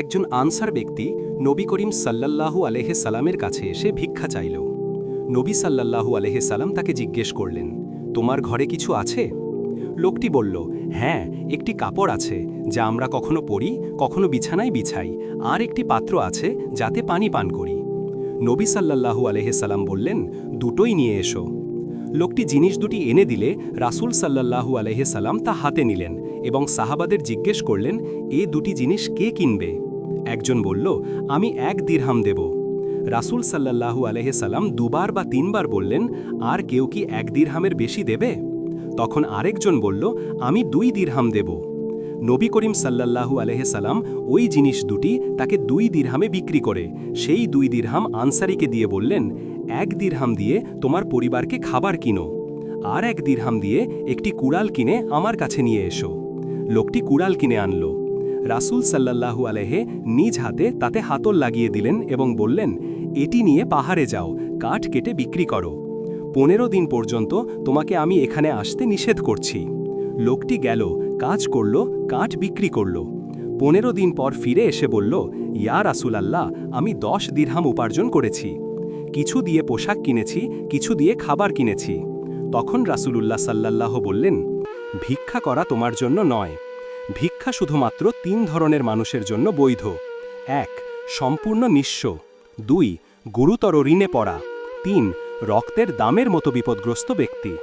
একজন আনসার ব্যক্তি নবী করিম সাল্লাল্লাহু আলহে সালামের কাছে এসে ভিক্ষা চাইল। নবী সাল্লাল্লাহু আলহে সালাম তাকে জিজ্ঞেস করলেন, তোমার ঘরে কিছু আছে? লোকটি বলল হ্যাঁ একটি কাপড় আছে, যা আমরা কখনো পরি, কখনো বিছানায় বিছাই, আর একটি পাত্র আছে, যাতে পানি পান করি। নবী সাল্লাল্লাহু আলহে সালাম বললেন, দুটোই নিয়ে এসো। লোকটি জিনিস দুটি এনে দিলে, রাসূল সাল্লাল্লাহু আলহে সালাম তা হাতে নিলেন এবং সাহাবাদের জিজ্ঞেস করলেন, এ দুটি জিনিস কে কিনবে? একজন বলল, আমি এক দিরহাম দেব। রাসূল সাল্লাল্লাহু আলহে সালাম দুবার বা তিনবার বললেন, আর কেউ কি এক দিরহামের বেশি দেবে? তখন আরেকজন বলল, আমি দুই দিরহাম দেব। নবী করিম সাল্লাল্লাহু আলহে সালাম ওই জিনিস দুটি তাকে দুই দিরহামে বিক্রি করে, সেই দুই দিরহাম আনসারিকে দিয়ে বললেন, এক দিরহাম দিয়ে তোমার পরিবারকে খাবার কিনো, আর এক দিরহাম দিয়ে একটি কুড়াল কিনে আমার কাছে নিয়ে এসো। লোকটি কুড়াল কিনে আনল। রাসূল সাল্লাল্লাহু আলহে নিজ হাতে তাতে হাতল লাগিয়ে দিলেন এবং বললেন, এটি নিয়ে পাহাড়ে যাও, কাঠ কেটে বিক্রি করো। পনেরো দিন পর্যন্ত তোমাকে আমি এখানে আসতে নিষেধ করছি। লোকটি গেল, কাজ করল, কাঠ বিক্রি করল। পনেরো দিন পর ফিরে এসে বলল, ইয়া রাসুল আল্লাহ আমি দশ দিরহাম উপার্জন করেছি। কিছু দিয়ে পোশাক কিনেছি, কিছু দিয়ে খাবার কিনেছি। তখন রাসূলুল্লাহ সাল্লাল্লাহ বললেন, ভিক্ষা করা তোমার জন্য নয়। ভিক্ষা শুধুমাত্র তিন ধরনের মানুষের জন্য বৈধ। এক, সম্পূর্ণ নিঃস্ব। দুই, গুরুতর ঋণে পড়া। তিন, রক্তের দামের মতো বিপদগ্রস্ত ব্যক্তি।